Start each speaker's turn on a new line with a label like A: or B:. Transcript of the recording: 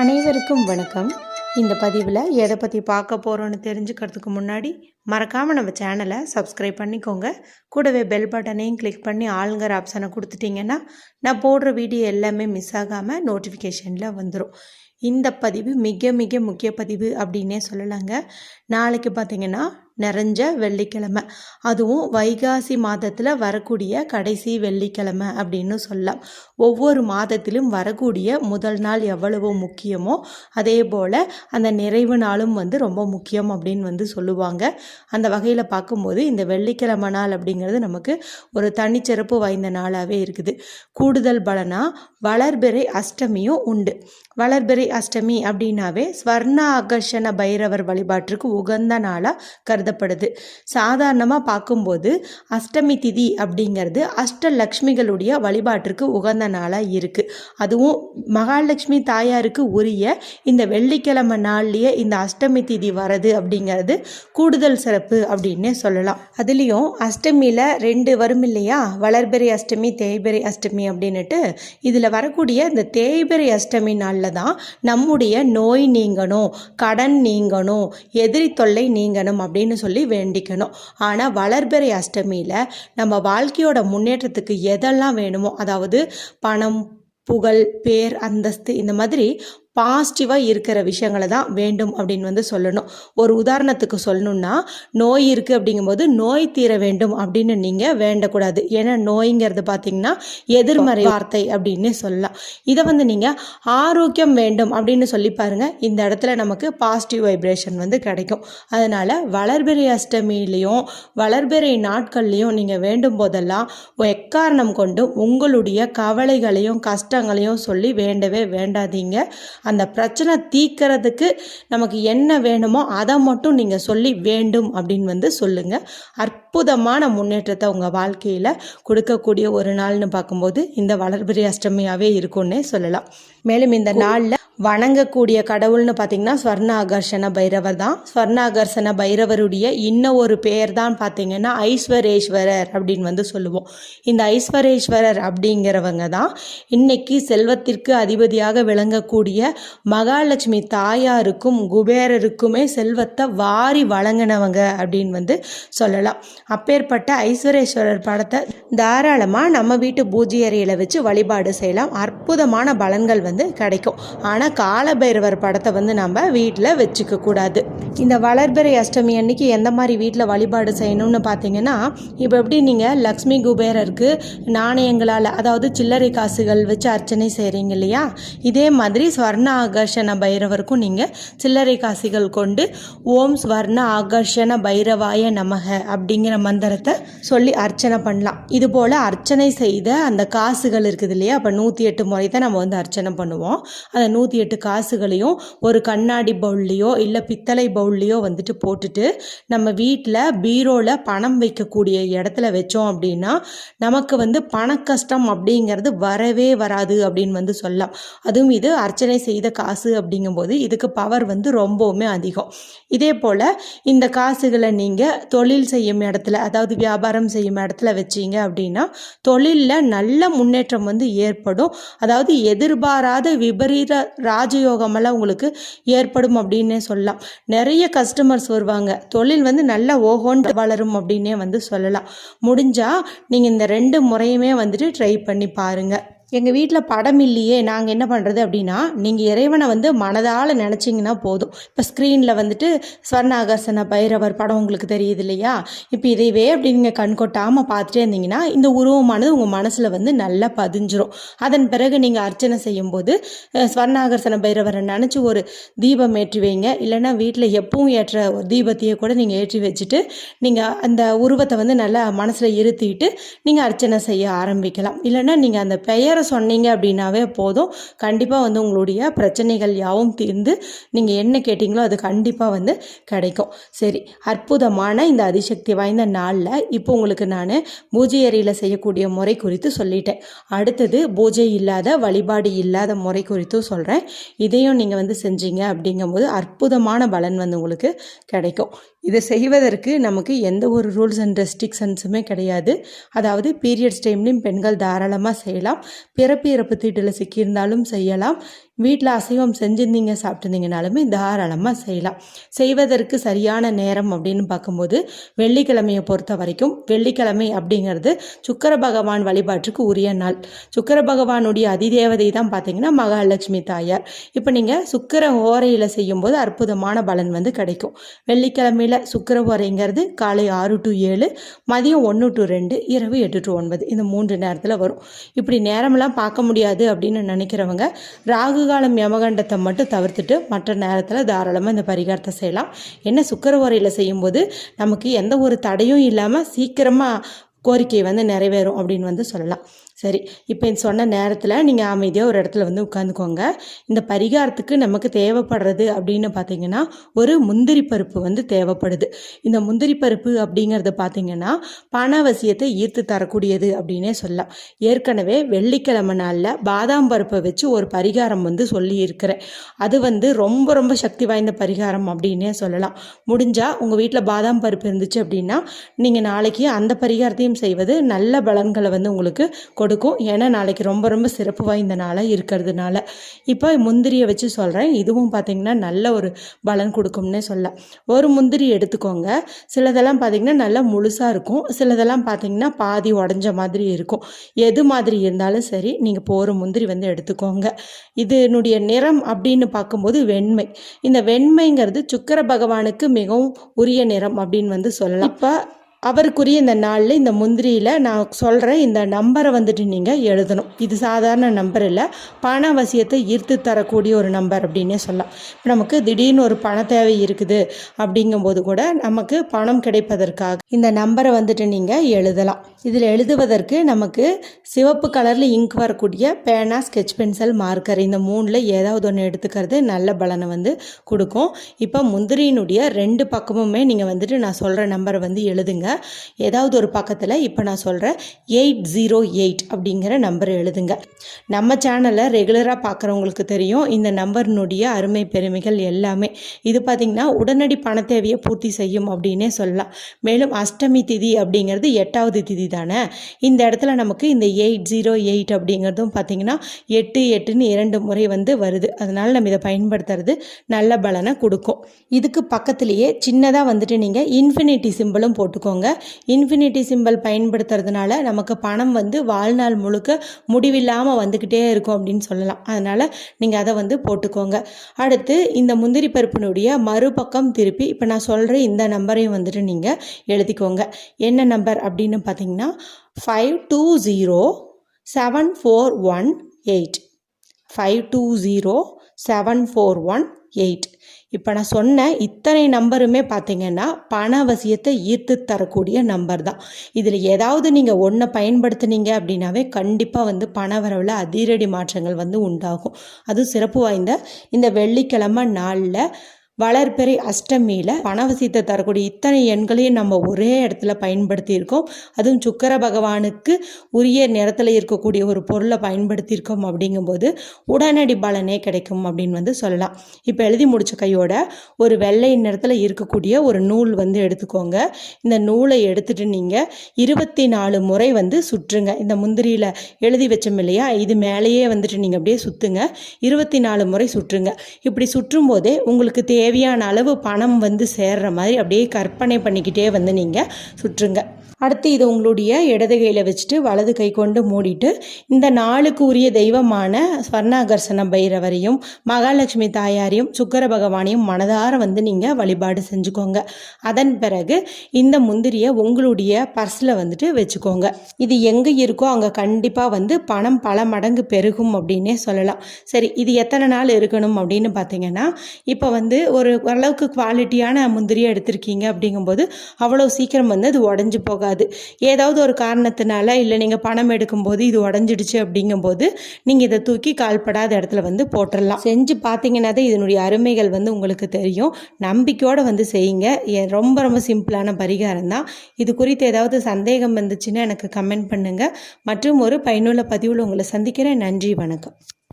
A: அனைவருக்கும் வணக்கம். இந்த பதிவில் எதை பற்றி பார்க்க போகிறோன்னு தெரிஞ்சுக்கிறதுக்கு முன்னாடி மறக்காமல் நம்ம சேனலை சப்ஸ்கிரைப் பண்ணிக்கோங்க. கூடவே பெல் பட்டனையும் கிளிக் பண்ணி ஆளுங்கிற ஆப்ஷனை கொடுத்துட்டிங்கன்னா நான் போடுற வீடியோ எல்லாமே மிஸ் ஆகாமல் நோட்டிஃபிகேஷனில் வந்துடும் இந்த பதிவு மிக மிக முக்கிய பதிவு அப்படின்னே சொல்லலாங்க. நாளைக்கு பார்த்தீங்கன்னா நிறைஞ்ச வெள்ளிக்கிழமை. அதுவும் வைகாசி மாதத்தில் வரக்கூடிய கடைசி வெள்ளிக்கிழமை அப்படின்னு சொல்லலாம். ஒவ்வொரு மாதத்திலும் வரக்கூடிய முதல் நாள் எவ்வளவு முக்கியமோ அதே போல் அந்த நிறைவு நாளும் வந்து ரொம்ப முக்கியம் அப்படின்னு வந்து சொல்லுவாங்க. அந்த வகையில் பார்க்கும்போது இந்த வெள்ளிக்கிழமை நாள் அப்படிங்கிறது நமக்கு ஒரு தனிச்சிறப்பு வாய்ந்த நாளாகவே இருக்குது. கூடுதல் பலனாக வளர்பிறை அஷ்டமியும் உண்டு. வளர்பிறை அஷ்டமி அப்படின்னாவே ஸ்வர்ண ஆகர்ஷண பைரவர் வழிபாட்டிற்கு உகந்த நாளாக கருதப்படுது. சாதாரணமாக பார்க்கும்போது அஷ்டமி திதி அப்படிங்கிறது அஷ்டலக்ஷ்மிகளுடைய வழிபாட்டிற்கு உகந்த நாளாக இருக்குது அதுவும் மகாலட்சுமி தாயாருக்கு உரிய இந்த வெள்ளிக்கிழமை நாள்லேயே இந்த அஷ்டமி திதி வரது அப்படிங்கிறது கூடுதல் சிறப்பு அப்படின்னே சொல்லலாம். அதுலேயும் அஷ்டமியில் ரெண்டு வரும் இல்லையா? வளர்பிறை அஷ்டமி தேய்பிறை அஷ்டமி அப்படின்னுட்டு இதில் வரக்கூடிய இந்த தேய்பிறை அஷ்டமி நாளில் தான் நம்முடைய நோய் நீங்கணும் கடன் நீங்கணும் எதிரி தொல்லை நீங்கணும் அப்படின்னு சொல்லி வேண்டிக்கணும். ஆனால் வளர்பிறை அஷ்டமியில் நம்ம வாழ்க்கையோட முன்னேற்றத்துக்கு எதெல்லாம் வேணுமோ அதாவது பணம் புகழ் பேர் அந்தஸ்து இந்த மாதிரி பாசிட்டிவாக இருக்கிற விஷயங்களை தான் வேண்டும் அப்படின்னு வந்து சொல்லணும். ஒரு உதாரணத்துக்கு சொல்லணும்னா நோய் இருக்குது அப்படிங்கும்போது நோய் தீர வேண்டும் அப்படின்னு நீங்கள் வேண்டக்கூடாது. ஏன்னா நோய்ங்கிறது பார்த்தீங்கன்னா எதிர்மறை வார்த்தை அப்படின்னு சொல்லலாம். இதை வந்து நீங்கள் ஆரோக்கியம் வேண்டும் அப்படின்னு சொல்லி பாருங்கள் இந்த இடத்துல நமக்கு பாசிட்டிவ் வைப்ரேஷன் வந்து கிடைக்கும். அதனால் வளர்பிறை அஷ்டமியிலையும் வளர்பிறை நாட்கள்லையும் நீங்கள் வேண்டும் போதெல்லாம் எக்காரணம் கொண்டு உங்களுடைய கவலைகளையும் கஷ்டங்களையும் சொல்லி வேண்டவே வேண்டாதீங்க. அந்த பிரச்சனை தீர்க்கறதுக்கு நமக்கு என்ன வேணுமோ அதை மட்டும் நீங்கள் சொல்லி வேண்டும் அப்படின்னு வந்து சொல்லுங்கள் அற்புதமான முன்னேற்றத்தை உங்கள் வாழ்க்கையில் கொடுக்கக்கூடிய ஒரு நாள்னு பார்க்கும்போது இந்த வளர்பிறை அஷ்டமியாகவே இருக்கும்னே சொல்லலாம். மேலும் இந்த நாளில் வணங்கக்கூடிய கடவுள்னு பார்த்தீங்கன்னா ஸ்வர்ணாகர்ஷண பைரவர் தான். ஸ்வர்ணாகர்ஷண பைரவருடைய இன்னும் ஒரு பேர் தான் பார்த்தீங்கன்னா ஐஸ்வரேஸ்வரர் அப்படின்னு வந்து சொல்லுவோம். இந்த ஐஸ்வரேஸ்வரர் அப்படிங்கிறவங்க தான் இன்னைக்கு செல்வத்திற்கு அதிபதியாக விளங்கக்கூடிய மகாலட்சுமி தாயாருக்கும் குபேரருக்குமே செல்வத்தை வாரி வழங்கினவங்க அப்படின்னு வந்து சொல்லலாம். அப்பேற்பட்ட ஐஸ்வரேஸ்வரர் படத்தை தாராளமாக நம்ம வீட்டு பூஜை அறையில் வச்சு வழிபாடு செய்யலாம். அற்புதமான பலன்கள் வந்து கிடைக்கும். ஆனால் காலபைரவர் படத்தை வந்து நம்ம வீட்டில் வச்சுக்க கூடாது. இந்த வளர்பிறை அஷ்டமி அன்னைக்கு எந்த மாதிரி வீட்டில் வழிபாடு செய்யணும்னு பார்த்தீங்கன்னா இப்போ எப்படி நீங்கள் லக்ஷ்மி குபேரருக்கு நாணயங்களால் அதாவது சில்லறை காசுகள் வச்சு அர்ச்சனை செய்கிறீங்க இல்லையா? இதே மாதிரி ஸ்வர்ண ஆகர்ஷண பைரவருக்கும் நீங்கள் சில்லறை காசுகள் கொண்டு ஓம் ஸ்வர்ண ஆகர்ஷண பைரவாய நமக அப்படிங்கிற மந்திரத்தை சொல்லி அர்ச்சனை பண்ணலாம். இது போல் அர்ச்சனை செய்த அந்த காசுகள் இருக்குது இல்லையா? அப்போ நூற்றி எட்டு முறை தான் நம்ம வந்து அர்ச்சனை பண்ணுவோம். அந்த நூற்றி எட்டு காசுகளையும் ஒரு கண்ணாடி பவுல்லையோ இல்லை பித்தளை பவுல்லையோ வந்துட்டு போட்டுட்டு நம்ம வீட்டில் பீரோவில் பணம் வைக்கக்கூடிய இடத்துல வச்சோம் அப்படின்னா நமக்கு வந்து பணக்கஷ்டம் அப்படிங்கிறது வரவே வராது அப்படின்னு வந்து சொல்லலாம். அதுவும் இது அர்ச்சனை செய்த காசு அப்படிங்கும்போது இதுக்கு பவர் வந்து ரொம்பவுமே அதிகம். இதே போல் இந்த காசுகளை நீங்கள் தொழில் செய்யும் இடத்துல அதாவது வியாபாரம் செய்யும் இடத்துல வச்சீங்க அப்படின்னா தொழிலில் நல்ல முன்னேற்றம் வந்து ஏற்படும். அதாவது எதிர்பாராத விபரீத ராஜயோகமெல்லாம் உங்களுக்கு ஏற்படும் அப்படின்னே சொல்லலாம். நிறைய கஸ்டமர்ஸ் வருவாங்க. தொழில் வந்து நல்லா ஓஹோன்ட்டு வளரும் அப்படின்னே வந்து சொல்லலாம். முடிஞ்சால் நீங்கள் இந்த ரெண்டு முறையுமே வந்துட்டு ட்ரை பண்ணி பாருங்கள் எங்கள் வீட்டில் படம் இல்லையே நாங்கள் என்ன பண்ணுறது அப்படின்னா நீங்கள் இறைவனை வந்து மனதால் நினச்சிங்கன்னா போதும். இப்போ ஸ்க்ரீனில் வந்துட்டு ஸ்வர்ணாகர்சன பைரவர் படம் உங்களுக்கு தெரியுது இல்லையா? இப்போ இதைவே அப்படி நீங்கள் கண் கொட்டாமல் பார்த்துட்டே இருந்தீங்கன்னா இந்த உருவமானது உங்கள் மனசில் வந்து நல்லா பதிஞ்சிரும். அதன் பிறகு நீங்கள் அர்ச்சனை செய்யும்போது அஹ், ஸ்வர்ணாகர்சன பைரவரை நினச்சி ஒரு தீபம் ஏற்றி வைங்க. இல்லைன்னா வீட்டில் எப்பவும் ஏற்ற ஒரு தீபத்தையே கூட நீங்கள் ஏற்றி வச்சுட்டு நீங்கள் அந்த உருவத்தை வந்து நல்லா மனசில் இருத்திட்டு நீங்கள் அர்ச்சனை செய்ய ஆரம்பிக்கலாம். இல்லைன்னா நீங்கள் அந்த பெயர் சொன்னீங்க அப்படின்னாவே போதும். கண்டிப்பாக வந்து உங்களுடைய பிரச்சனைகள் யாவும் தீர்ந்து நீங்கள் என்ன கேட்டிங்களோ அது கண்டிப்பாக வந்து கிடைக்கும். சரி அற்புதமான இந்த அதிசக்தி வாய்ந்த நாளில் இப்போ உங்களுக்கு நான் பூஜை அறையில் செய்யக்கூடிய முறை குறித்து சொல்லிட்டேன். அடுத்தது பூஜை இல்லாத வழிபாடு இல்லாத முறை குறித்தும் சொல்கிறேன் இதையும் நீங்கள் வந்து செஞ்சீங்க அப்படிங்கும்போது அற்புதமான பலன் வந்து உங்களுக்கு கிடைக்கும். இதை செய்வதற்கு நமக்கு எந்த ஒரு ரூல்ஸ் அண்ட் ரெஸ்ட்ரிக்ஷன்ஸுமே கிடையாது. அதாவது பீரியட்ஸ் டைம்லையும் பெண்கள் தாராளமாக செய்யலாம். பிறப்பு இறப்பு தீட்டில் சிக்கியிருந்தாலும் செய்யலாம். வீட்டில் அசைவம் செஞ்சுருந்தீங்க சாப்பிட்டுருந்தீங்கனாலுமே தாராளமாக செய்யலாம். செய்வதற்கு சரியான நேரம் அப்படின்னு பார்க்கும்போது வெள்ளிக்கிழமையை பொறுத்த வரைக்கும் வெள்ளிக்கிழமை அப்படிங்கிறது சுக்கர பகவான் வழிபாட்டுக்கு உரிய நாள். சுக்கர பகவானுடைய அதிதேவதை தான் பார்த்தீங்கன்னா மகாலட்சுமி தாயார். இப்போ நீங்கள் சுக்கர ஓரையில் செய்யும்போது அற்புதமான பலன் வந்து கிடைக்கும். வெள்ளிக்கிழமையில் சுக்கர ஓரைங்கிறது காலை ஆறு டு ஏழு மதியம் ஒன்று டு ரெண்டு இரவு எட்டு டு ஒன்பது இந்த மூன்று நேரத்தில் வரும். இப்படி நேரமெல்லாம் பார்க்க முடியாது அப்படின்னு நினைக்கிறவங்க ராகு காலம் யமகண்டத்தை மட்டும் தவிர்த்துட்டு மற்ற நேரத்தில் தாராளமாக இந்த பரிகாரத்தை செய்யலாம். என்ன சுக்கர உரையில் செய்யும்போது நமக்கு எந்த ஒரு தடையும் இல்லாமல் சீக்கிரமாக கோரிக்கை வந்து நிறைவேறும் அப்படின்னு வந்து சொல்லலாம். சரி இப்போ சொன்ன நேரத்தில் நீங்கள் அமைதியாக ஒரு இடத்துல வந்து உட்காந்துக்கோங்க இந்த பரிகாரத்துக்கு நமக்கு தேவைப்படுறது அப்படின்னு பார்த்தீங்கன்னா ஒரு முந்திரி பருப்பு வந்து தேவைப்படுது. இந்த முந்திரி பருப்பு அப்படிங்கிறது பார்த்தீங்கன்னா பணவசியத்தை ஈர்த்து தரக்கூடியது அப்படின்னே சொல்லலாம். ஏற்கனவே வெள்ளிக்கிழமை நாளில் பாதாம் பருப்பை வச்சு ஒரு பரிகாரம் வந்து சொல்லியிருக்கிறேன். அது வந்து ரொம்ப ரொம்ப சக்தி வாய்ந்த பரிகாரம் அப்படின்னே சொல்லலாம். முடிஞ்சால் உங்கள் வீட்டில் பாதாம் பருப்பு இருந்துச்சு அப்படின்னா நீங்கள் நாளைக்கு அந்த பரிகாரத்தையும் செய்வது நல்ல பலன்களை வந்து உங்களுக்கு கொடுக்கும். ஏன்னா நாளைக்கு ரொம்ப ரொம்ப சிறப்பு வாய்ந்த நாளாக இருக்கிறதுனால. இப்போ முந்திரியை வச்சு சொல்கிறேன் இதுவும் பார்த்திங்கன்னா நல்ல ஒரு பலன் கொடுக்கும்னே சொல்ல ஒரு முந்திரி எடுத்துக்கோங்க. சிலதெல்லாம் பார்த்திங்கன்னா நல்லா முழுசாக இருக்கும். சிலதெல்லாம் பார்த்திங்கன்னா பாதி உடஞ்ச மாதிரி இருக்கும். எது மாதிரி இருந்தாலும் சரி நீங்கள் இப்போ ஒரு முந்திரி வந்து எடுத்துக்கோங்க. இதனுடைய நிறம் அப்படின்னு பார்க்கும்போது வெண்மை. இந்த வெண்மைங்கிறது சுக்கர பகவானுக்கு மிகவும் உரிய நிறம் அப்படின்னு வந்து சொல்லலாம். இப்போ அவருக்குரிய இந்த நாளில் இந்த முந்திரியில் நான் சொல்கிறேன் இந்த நம்பரை வந்துட்டு நீங்கள் எழுதணும். இது சாதாரண நம்பர் இல்லை. பண அவசியத்தை ஈர்த்து தரக்கூடிய ஒரு நம்பர் அப்படின்னே சொல்லலாம். இப்போ நமக்கு திடீர்னு ஒரு பண தேவை இருக்குது அப்படிங்கும்போது கூட நமக்கு பணம் கிடைப்பதற்காக இந்த நம்பரை வந்துட்டு நீங்கள் எழுதலாம். இதில் எழுதுவதற்கு நமக்கு சிவப்பு கலரில் இங்க் வரக்கூடிய பேனா ஸ்கெச் பென்சில் மார்க்கர் இந்த மூணில் ஏதாவது ஒன்று எடுத்துக்கிறது நல்ல பலனை வந்து கொடுக்கும். இப்போ முந்திரியினுடைய ரெண்டு பக்கமுமே நீங்கள் வந்துட்டு நான் சொல்கிற நம்பரை வந்து எழுதுங்க. ஏதாவது ஒரு பக்கத்தில் இப்போ நான் சொல்கிறேன் எயிட் ஜீரோ எயிட் அப்படிங்கிற நம்பர் எழுதுங்க. நம்ம சேனலை ரெகுலராக பார்க்குறவங்களுக்கு தெரியும் இந்த நம்பர்னுடைய அருமை பெருமைகள் எல்லாமே. இது பார்த்திங்கன்னா உடனடி பண தேவையை பூர்த்தி செய்யும் அப்படின்னே சொல்லலாம். மேலும் அஷ்டமி திதி அப்படிங்கிறது எட்டாவது திதி தானே? இந்த இடத்துல நமக்கு இந்த எயிட் ஜீரோ எயிட் அப்படிங்கிறதும் பார்த்திங்கன்னா எட்டு எட்டுன்னு இரண்டு முறை வந்து வருது. அதனால் நம்ம இதை பயன்படுத்துறது நல்ல பலனை கொடுக்கும். இதுக்கு பக்கத்துலேயே சின்னதாக வந்துட்டு நீங்கள் இன்ஃபினிட்டி சிம்பிளும் போட்டுக்கோங்க. இன்ஃபினிட்டி சிம்பிள் பயன்படுத்துறதுனால நமக்கு பணம் வந்து வாழ்நாள் முழுக்க முடிவில்லாமல் வந்துக்கிட்டே இருக்கும் அப்படின்னு சொல்லலாம். அதனால் நீங்கள் அதை வந்து போட்டுக்கோங்க. அடுத்து இந்த முந்திரி பருப்பினுடைய மறுபக்கம் திருப்பி இப்போ நான் சொல்கிற இந்த நம்பரையும் வந்துட்டு நீங்கள் எழுதிக்கோங்க. என்ன நம்பர் அப்படின்னு பார்த்தீங்கன்னா five two zero seven four one eight five two zero seven four one eight இப்போ நான் சொன்ன இத்தனை நம்பருமே பார்த்தீங்கன்னா பண அவசியத்தை ஈர்த்து தரக்கூடிய நம்பர் தான். இதில் ஏதாவது நீங்கள் ஒன்றை பயன்படுத்துனீங்க அப்படின்னாவே கண்டிப்பாக வந்து பண வரவில் அதிரடி மாற்றங்கள் வந்து உண்டாகும். அதுவும் சிறப்பு வாய்ந்த இந்த வெள்ளிக்கிழமை நாளில் வளர்பெறை அஷ்டமியில் பணவசியத்தை தரக்கூடிய இத்தனை எண்களையும் நம்ம ஒரே இடத்துல பயன்படுத்தியிருக்கோம். அதுவும் சுக்கர பகவானுக்கு உரிய நிறத்தில் இருக்கக்கூடிய ஒரு பொருளை பயன்படுத்தியிருக்கோம் அப்படிங்கும்போது உடனடி பலனே கிடைக்கும் அப்படின்னு வந்து சொல்லலாம். இப்போ எழுதி முடித்த கையோட ஒரு வெள்ளை நிறத்தில் இருக்கக்கூடிய ஒரு நூல் வந்து எடுத்துக்கோங்க. இந்த நூலை எடுத்துகிட்டு நீங்கள் இருபத்தி நாலு முறை வந்து சுற்றுங்க. இந்த முந்திரியில் எழுதி வச்சோம் இல்லையா? இது மேலேயே வந்துட்டு நீங்கள் அப்படியே சுற்றுங்க இருபத்தி நாலு முறை சுற்றுங்க. இப்படி சுற்றும் போதே உங்களுக்கு தேவை தேவையான அளவு பணம் வந்து சேர்ற மாதிரி அப்படியே கற்பனை பண்ணிக்கிட்டே வந்து நீங்கள் சுற்றுங்க. அடுத்து இது உங்களுடைய இடது கையில் வச்சுட்டு வலது கை கொண்டு மூடிட்டு இந்த நாளுக்கு உரிய தெய்வமான ஸ்வர்ணாகர்ஷண பைரவரையும் மகாலட்சுமி தாயாரையும் சுக்கர பகவானையும் மனதார வந்து நீங்கள் வழிபாடு செஞ்சுக்கோங்க. அதன் பிறகு இந்த முந்திரியை உங்களுடைய பர்ஸில் வந்துட்டு வச்சுக்கோங்க. இது எங்கே இருக்கோ அங்கே கண்டிப்பாக வந்து பணம் பல மடங்கு பெருகும் அப்படின்னே சொல்லலாம். சரி இது எத்தனை நாள் இருக்கணும் அப்படின்னு பார்த்தீங்கன்னா இப்போ வந்து ஒரு ஓரளவுக்கு குவாலிட்டியான முந்திரியை எடுத்திருக்கீங்க அப்படிங்கும்போது அவ்வளோ சீக்கிரம் வந்து அது உடஞ்சி போகாது. ஆகாது. ஏதாவது ஒரு காரணத்தினால இல்லை நீங்கள் பணம் எடுக்கும்போது இது உடஞ்சிடுச்சு அப்படிங்கும்போது நீங்கள் இதை தூக்கி கால்படாத இடத்துல வந்து போட்டுடலாம் செஞ்சு பார்த்தீங்கன்னா தான் இதனுடைய அருமைகள் வந்து உங்களுக்கு தெரியும். நம்பிக்கையோடு வந்து செய்யுங்க. ரொம்ப ரொம்ப சிம்பிளான பரிகாரம் தான். இது குறித்து ஏதாவது சந்தேகம் வந்துச்சுன்னா எனக்கு கமெண்ட் பண்ணுங்கள் மற்றும் ஒரு பயனுள்ள பதிவில் உங்களை சந்திக்கிறேன். நன்றி வணக்கம்.